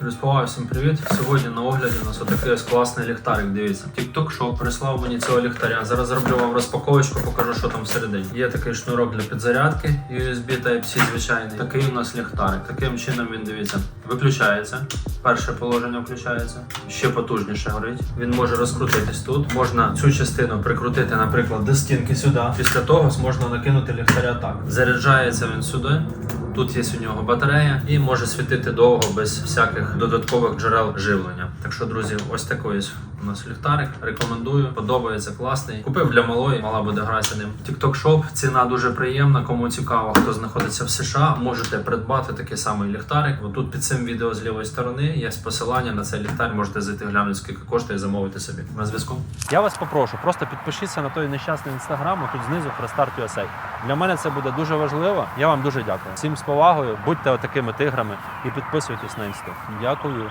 Друзі, всім привіт. Сьогодні на огляді у нас отакий ось класний ліхтарик. Дивіться, TikTok Shop прислав мені цього ліхтаря. Зараз зроблю вам розпаковочку, покажу, що там всередині. Є такий шнурок для підзарядки, USB Type-C звичайний. Такий у нас ліхтарик. Таким чином він дивіться, виключається. Перше положення включається, ще потужніше горить. Він може розкрутитись тут. Можна цю частину прикрутити, наприклад, до стінки сюди. Після того можна накинути ліхтаря так. Заряджається він сюди. Тут є у нього батарея і може світити довго без всяких додаткових джерел живлення. Так що, друзі, ось такий ось у нас ліхтарик. Рекомендую, подобається класний. Купив для малої, мала буде гратися ним. TikTok Shop, ціна дуже приємна. Кому цікаво, хто знаходиться в США, можете придбати такий самий ліхтарик. Отут під цим відео з лівої сторони є посилання на цей ліхтар. Можете зайти глянути, скільки коштує, замовити собі. На зв'язку. Я вас попрошу, просто підпишіться на той нещасний інстаграм, тут знизу Restart USA. Для мене це буде дуже важливо. Я вам дуже дякую. Всім з повагою, будьте отакими тиграми і підписуйтесь на інсту. Дякую.